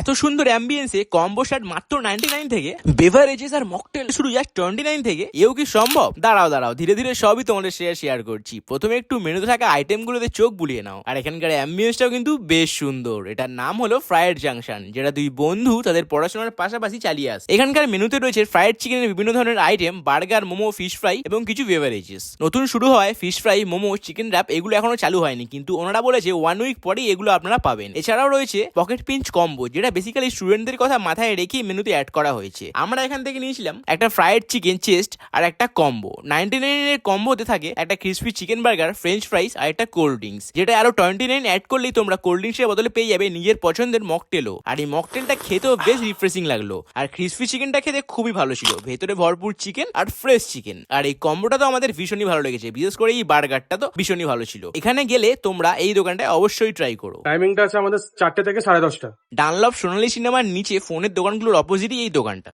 এত সুন্দর অ্যাম্বিয়েন্সে কম্বো শার্ট মাত্র নাইনটি নাইন থেকে বেভারেজেস আর মকটেল শুরু জাস্ট টোয়েন্টি নাইন থেকে, এও কি সম্ভব? দাঁড়াও দাঁড়াও, ধীরে ধীরে সবই তোমাদের শেয়ার শেয়ার করছি। প্রথমে একটু মেনুতে থাকা আইটেমগুলোতে চোখ বুলিয়ে নাও। আর এখানকার অ্যাম্বিয়েন্সটাও কিন্তু বেশ সুন্দর। এটার নাম হলো ফ্রায়েড জাংশন যেটা দুই বন্ধু তাদের পড়াশোনার পাশাপাশি চালিয়ে আসে। এখানকার মেনুতে রয়েছে ফ্রায়েড চিকেনের বিভিন্ন ধরনের item burger momo fish fry এবং কিছু বেভারেজেস নতুন শুরু হয় fish fry momo chicken wrap এগুলো এখনও চালু হয়নি, কিন্তু ওনারা বলেছে ওয়ান উইক পরেই এগুলো আপনারা পাবেন। এছাড়াও রয়েছে পকেট পিঞ্চ কম্বো যেটা বেসিক্যালি স্টুডেন্টদের কথা মাথায় রেখে মেনুতে অ্যাড করা হয়েছে। আমরা এখান থেকে নিয়েছিলাম একটা ফ্রাইড চিকেন চেস্ট আর একটা কম্বো নাইনটি নাইনের কম্বোতে থাকে একটা crispy chicken burger French fries আর একটা কোল্ড ড্রিঙ্কস যেটা আরও টোয়েন্টি নাইন অ্যাড করলেই তোমরা কোল্ড ড্রিঙ্কসের বদলে পেয়ে যাবে নিজের পছন্দের মকটেলও আর এই মকটেলটা খেতেও বেশ রিফ্রেশিং লাগল। আর ক্রিসপি চিকেনটা খেতে খুবই ভালো ছিল। ভেতরে ভরপুর চিকেন আর ফ্রেশ চিকেন আর এই কম্বোটা তো আমাদের ভীষণই ভালো লেগেছে। বিশেষ করে এই বার্গারটা তো ভীষণই ভালো ছিল। এখানে গেলে তোমরা এই দোকানটায় অবশ্যই ট্রাই করো। টাইমিংটা আছে আমাদের চারটে থেকে সাড়ে দশটা। ডানলভ সোনালী সিনেমার নিচে ফোনের দোকানগুলোর অপোজিটই এই দোকানটা।